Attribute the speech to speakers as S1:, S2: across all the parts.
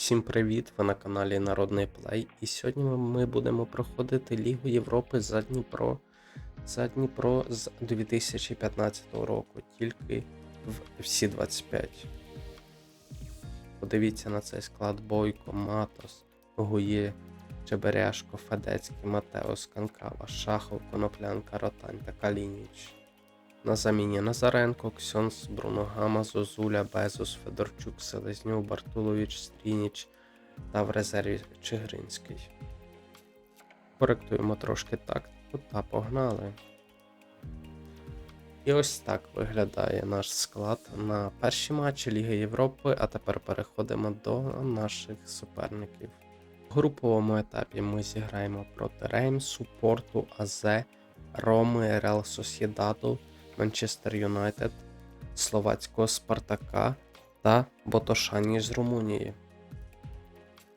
S1: Всім привіт! Ви на каналі Народний Плей. І сьогодні ми будемо проходити Лігу Європи за Дніпро. За Дніпро з 2015 року, тільки в всі 25. Подивіться на цей склад Бойко, Матос, Гує, Чеберяшко, Федецький, Матеос, Канкава, Шахов, Коноплянка, Ротань та Калініч. На заміні Назаренко, Ксьонс, Бруно Гама, Зозуля, Безус, Федорчук, Селезнюк, Бартулович, Стрініч та в резерві Чигринський. Коректуємо трошки тактику та погнали. І ось так виглядає наш склад на перші матчі Ліги Європи, а тепер переходимо до наших суперників. В груповому етапі ми зіграємо проти Реймсу, Порту, Азе, Роми, Реал Сосєдаду, Манчестер Юнайтед, Словацького Спартака та Ботошані з Румунії.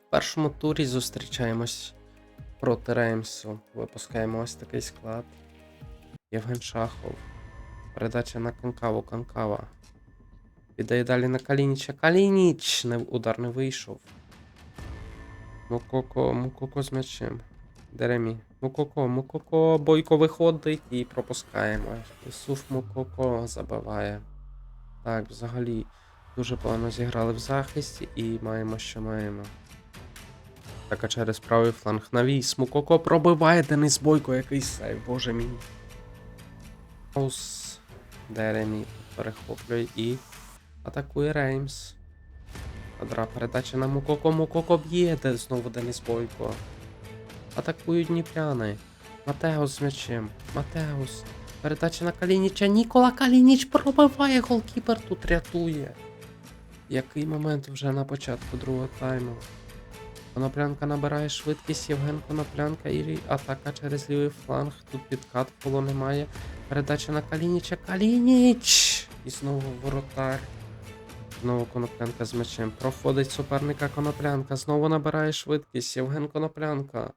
S1: В першому турі зустрічаємось проти Реймсу. Випускаємо ось такий склад. Євген Шахов. Передача на Канкаву. Канкава. Віддає далі на Калініча. Калініч! Удар не вийшов. Мукоко, Мукоко з м'ячем. Деремі. Мукоко, Мукоко, Бойко виходить і пропускаємо. Ісуф Мукоко забиває. Так, взагалі дуже погано зіграли в захисті і маємо, що маємо. Так, а через правий фланг навіс. Мукоко пробиває Денис Бойко, який сейв, боже мій. Маус Деремі перехоплює і атакує Реймс. Квадра передача на Мукоко. Мукоко б'є, знову Денис Бойко. Атакують дніпряни. Матеус з м'ячем. Матеус. Передача на Калініча. Нікола Калініч пробиває голкіпер тут рятує. Який момент вже на початку другого тайму. Коноплянка набирає швидкість, Євген Коноплянка і атака через лівий фланг. Тут підкат поло немає. Передача на Калініча. Калініч! І знову воротар. Знову коноплянка з м'ячем. Проходить суперника коноплянка. Знову набирає швидкість. Євген Коноплянка.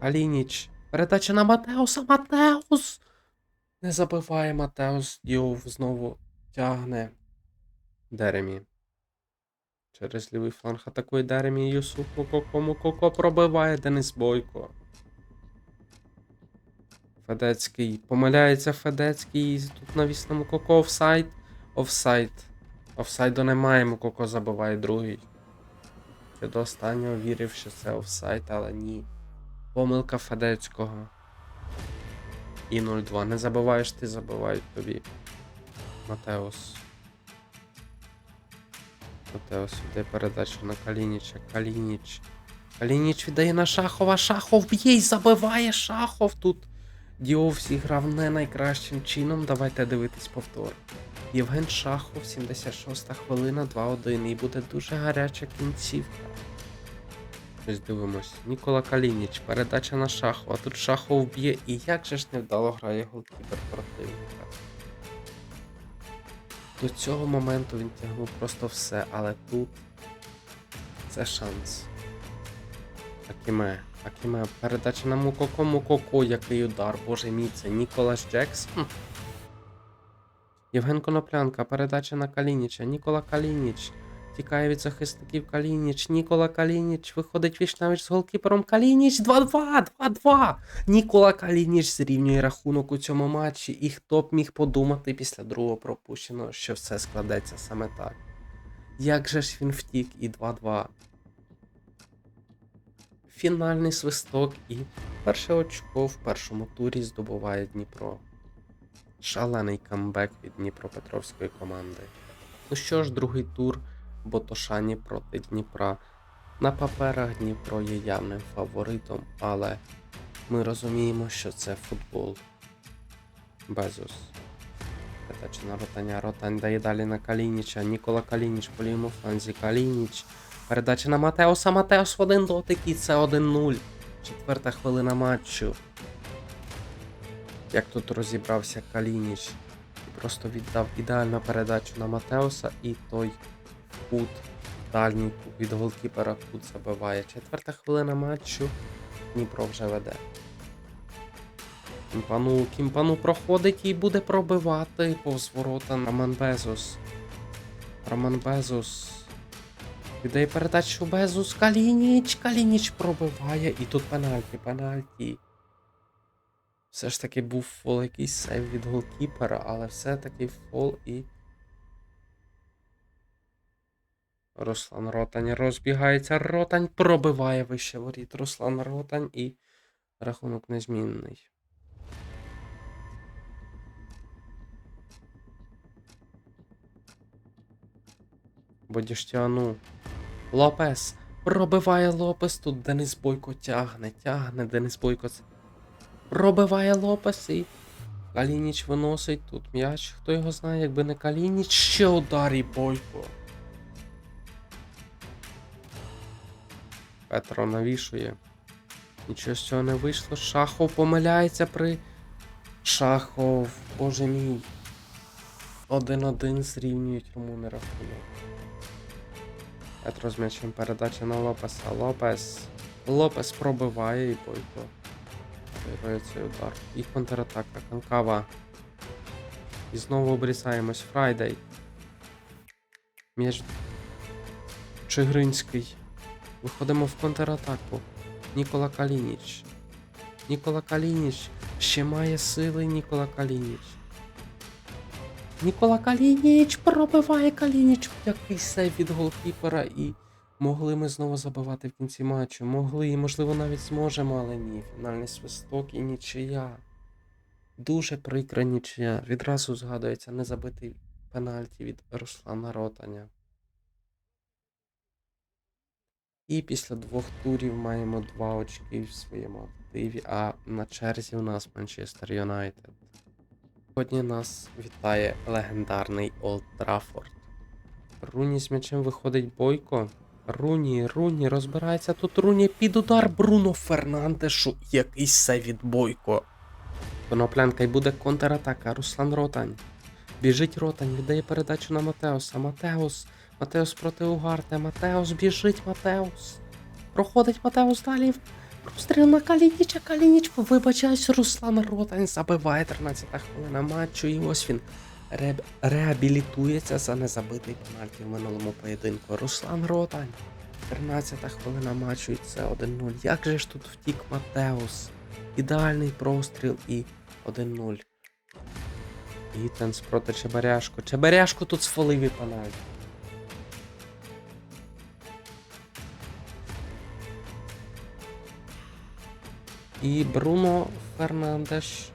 S1: Калініч. Передача на Матеуса. Матеус! Не забиває Матеус. Діов знову тягне. Деремі. Через лівий фланг атакує Деремі. Юсуф Мукоко. Мукоко пробиває Денис Бойко. Федецький. Помиляється Федецький. Тут навіс на Мукоко. Офсайд. Офсайд. Офсайду немає. Мукоко забиває другий. Я до останнього вірив, що це офсайд, але ні. Помилка Федецького. І 0-2. Не забиваєш, ти забивають тобі. Матеус. Матеус віддає передачу на Калініча. Калініч. Калініч віддає на Шахова. Шахов б'є і забиває Шахов тут. Діов зіграв не найкращим чином. Давайте дивитись повтор. Євген Шахов, 76 хвилина, 2-1. І буде дуже гаряча кінцівка. Ось дивимось. Нікола Калініч, передача на Шахова. Тут Шахов б'є і як же ж невдало грає голкіпер противника. До цього моменту він тягнув просто все, але тут це шанс. Акіме, Акіме, передача на Мукоко, Мукоко, який удар, боже мій, це Ніколас Джекс. Хм. Євген Коноплянка, передача на Калініча, Нікола Калініч. Тікає від захисників Калініч, Нікола Калініч, виходить вічнавіч з голкіпером Калініч 2-2, 2-2. Нікола Калініч зрівнює рахунок у цьому матчі, і хто б міг подумати після другого пропущеного, що все складеться саме так. Як же ж він втік і 2-2. Фінальний свисток і перше очко в першому турі здобуває Дніпро. Шалений камбек від Дніпропетровської команди. Ну що ж, другий тур Ботошані проти Дніпра. На паперах Дніпро є явним фаворитом, але ми розуміємо, що це футбол. Безус. Передача на ротаня. Ротань дає далі на Калініча. Нікола Калініч по лівому фланзі. Калініч. Передача на Матеоса. Матеос в один дотик і це 1-0. Четверта хвилина матчу. Як тут розібрався Калініч. Просто віддав ідеальну передачу на Матеоса і той кут. Дальній від голкіпера кут забиває. Четверта хвилина матчу. Дніпро вже веде. Кімпану, Кімпану проходить і буде пробивати повз ворота Роман Безос. Роман Безус. Віддає передачу Безус. Калініч. Калініч пробиває. І тут пенальті, пенальті. Все ж таки був фол якийсь сейв від голкіпера, але все-таки фол і. Руслан Ротань розбігається. Ротань пробиває вище воріт. Руслан Ротань і рахунок незмінний. Бодіштяну. Лопес. Пробиває Лопес. Тут Денис Бойко тягне, тягне. Денис Бойко. Пробиває Лопес і. Калініч виносить тут м'яч. Хто його знає, якби не Калініч. Ще удар і Бойко. Петро навішує. Нічого з цього не вийшло. Шахов помиляється при. Шахов, боже мій. Один-один зрівнюють румуни рахунок. Петро з м'ячем передача на Лопеса. Лопес. Лопес пробиває і Бойко. Виграє цей удар. І контратака. Канкава. І знову обрізаємось. Фрайдей. М'яч. Чигринський. Виходимо в контратаку. Нікола Калініч. Нікола Калініч. Ще має сили Нікола Калініч. Нікола Калініч пробиває Калініч. Який сейв від голкіпера і могли ми знову забивати в кінці матчу. Могли і можливо навіть зможемо, але ні. Фінальний свисток і нічия. Дуже прикра нічия. Відразу згадується незабитий пенальті від Руслана Ротаня. І після двох турів маємо два очки в своєму активі, а на черзі у нас Манчестер Юнайтед. Сьогодні нас вітає легендарний Олд Траффорд. Руні з м'ячем виходить Бойко. Руні, Руні, розбирається тут Руні під удар Бруно Фернандешу. Який сейв від Бойко. Коноплянка і буде контратака. Руслан Ротань. Біжить Ротань, віддає передачу на Матеуса. Матеус. Матеус проти Угарте. Матеус біжить, Матеус. Проходить Матеус далі. Простріл на Калініча. Калініч, вибачаюсь, Руслан Ротань забиває 13 хвилина матчу. І ось він ре... реабілітується за незабитий пенальті в минулому поєдинку. Руслан Ротань. 13 хвилина матчу і це 1-0. Як же ж тут втік Матеус? Ідеальний простріл і 1-0. Гітенс проти Чебаряшко. Чебаряшко тут сфолив і пенальті. І Бруно Фернандеш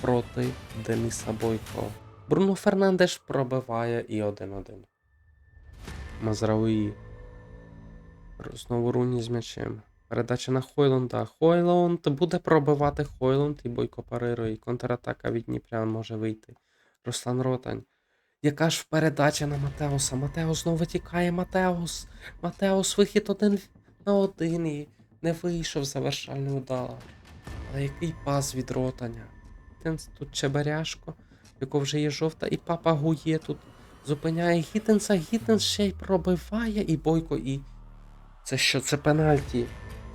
S1: проти Дениса Бойко. Бруно Фернандеш пробиває і 1-1. Мазрауї. Знову Руні з м'ячем. Передача на Хойлунда. Хойлунд буде пробивати Хойлунд і Бойко парирує. І контратака від Дніпрян може вийти. Руслан Ротань. Яка ж передача на Матеуса? Матеус знову витікає. Матеус. Матеус вихід один на один і не вийшов завершальний удар. Але який пас від ротаня. Тут Чебаряшко, в якого вже є жовта, і папа Гує тут зупиняє Гітенса, Гітенс ще й пробиває, і Бойко, і. Це що, це пенальті?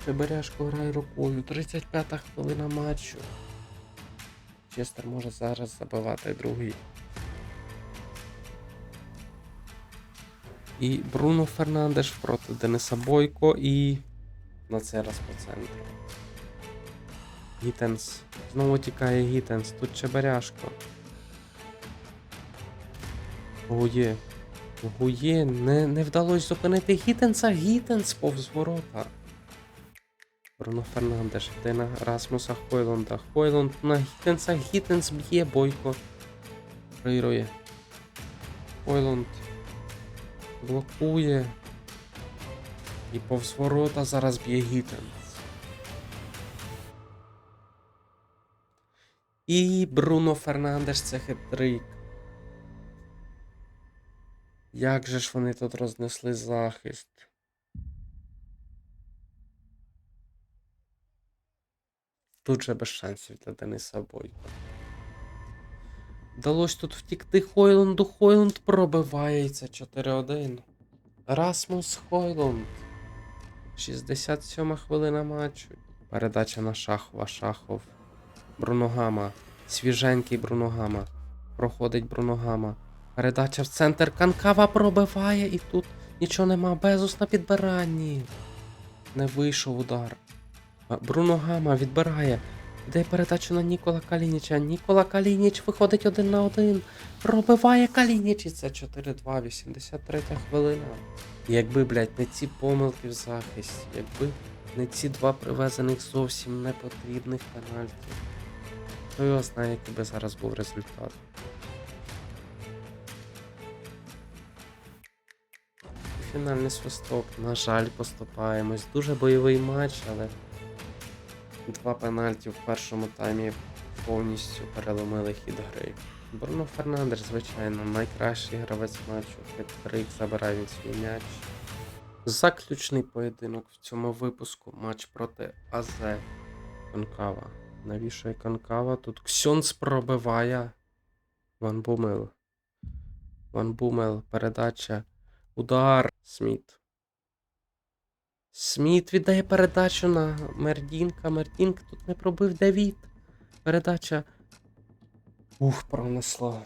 S1: Чебаряшко грає рукою. 35-та хвилина матчу. Честер може зараз забивати другий. І Бруно Фернандеш проти Дениса Бойко і. На цей раз по центру. Гітенс. Знову тікає Гітенс. Тут Чебаряшко. Гує. Гує. Не, не вдалося зупинити Гітенса. Гітенс повз ворота. Бруно Фернандеш йде на Расмуса Хойлунда. Хойлунд на Гітенса. Гітенс б'є Бойко. Проірує. Хойлунд. Блокує. І повз ворота зараз б'є Гітенс. І Бруно Фернандеш це хитрик. Як же ж вони тут рознесли захист? Тут же без шансів для Дениса Бойко. Вдалося тут втікти Хойлунду. Хойлунд пробивається 4-1. Расмус Хойлунд. 67 хвилина матчу. Передача на Шахова. Шахов. Бруногама. Свіженький Бруногама. Проходить Бруногама. Передача в центр. Канкава пробиває і тут нічого нема. Безус на підбиранні. Не вийшов удар. Бруно Гама відбирає. Іде передачу на Нікола Калініча. Нікола Калініч виходить один на один. Пробиває Калініч. І це 4-2, 83 хвилина. Якби, блядь, не ці помилки в захисті, якби не ці два привезених зовсім непотрібних пенальті. Хто його знає, який би зараз був результат. Фінальний свисток, на жаль, поступаємось. Дуже бойовий матч, але два пенальті в першому таймі повністю переломили хід гри. Бруно Фернандеш, звичайно, найкращий гравець матчу. Хет-трик, забирає він свій м'яч. Заключний поєдинок в цьому випуску. Матч проти АЗ Конкава. Навішує Конкава. Тут Ксьонс пробиває. Ван Бумел. Ван Бумел. Передача. Удар. Сміт. Сміт віддає передачу на Мердінка. Мердінк тут не пробив Давід. Передача. Ух, пронесло.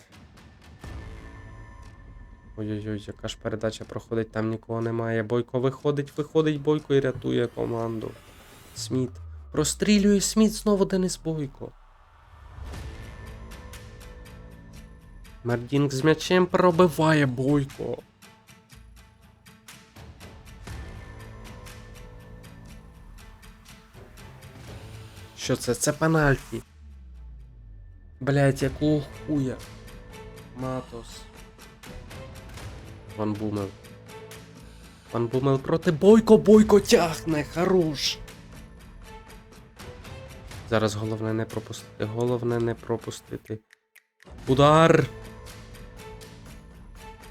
S1: Ой-ой-ой, яка ж передача проходить, там нікого немає. Бойко виходить, виходить Бойко і рятує команду. Сміт. Прострілює Сміт знову Денис Бойко. Мердінк з м'ячем пробиває Бойко. Що це? Це пенальті. Блять, якого хуя? Матос. Ван Бумел. Ван Бумел проти Бойко, Бойко тягне, хорош. Зараз головне не пропустити. Головне не пропустити. Удар!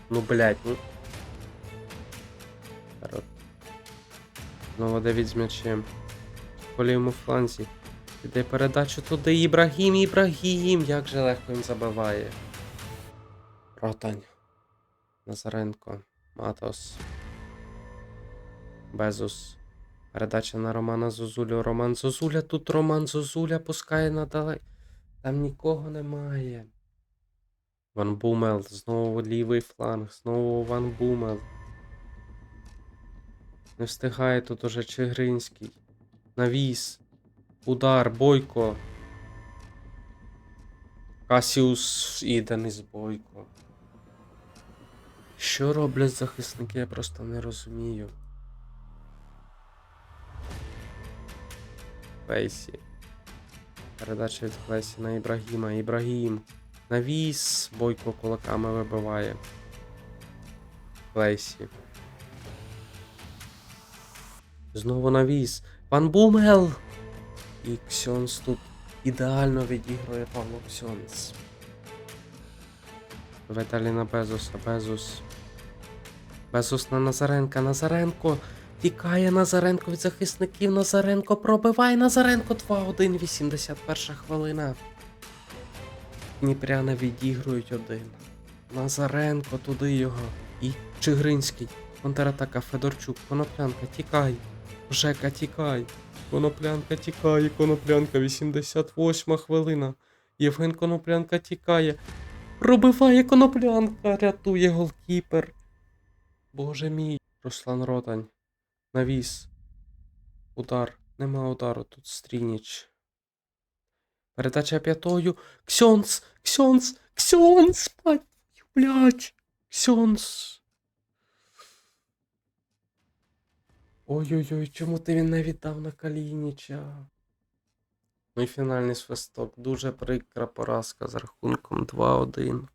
S1: Ну, блять, ну. Знову Давід з м'ячем. По лівому фланзі. Іде передачу туди. Ібрагім, Ібрагім. Як же легко він забиває. Ротань. Назаренко. Матос. Безус. Передача на Романа Зозулю. Роман Зозуля. Тут Роман Зозуля пускає надалек. Там нікого немає. Ван Бумел. Знову лівий фланг. Знову Ван Бумел. Не встигає тут уже Чигринський. Навіс. Удар, Бойко. Касіус і Денис Бойко. Що роблять захисники, я просто не розумію. Клейсі. Передача від Клейсі на Ібрагіма. Ібрагім. Навіс. Бойко кулаками вибиває. Клейсі. Знову навіс. Пан Бумел! І Ксьонс тут ідеально відігрує Павло Ксьонс. Виталі на Безуса, Безус. Безус на Назаренка. Назаренко. Тікає Назаренко від захисників. Назаренко пробиває Назаренко 2-1, 81 хвилина. Дніпряни відігрують один. Назаренко туди його. І Чигринський. Контратака Федорчук. Коноплянка, тікай. Жека, тікай. Коноплянка тікає, коноплянка, 88 хвилина. Євген Коноплянка тікає. Пробиває коноплянка, рятує голкіпер. Боже мій. Руслан Ротань. Навіс. Удар. Нема удару. Тут Стрініч. Передача п'ятою. Ксьонс! Ксьонс! Ксьонс! Блядь! Ксьонс! Ой-ой-ой, чому ти він не віддав на Калініча? Ну і фінальний свисток. Дуже прикра поразка з рахунком 2-1.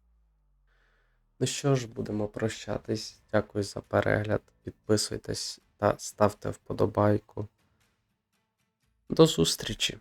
S1: Ну що ж, будемо прощатись. Дякую за перегляд. Підписуйтесь та ставте вподобайку. До зустрічі!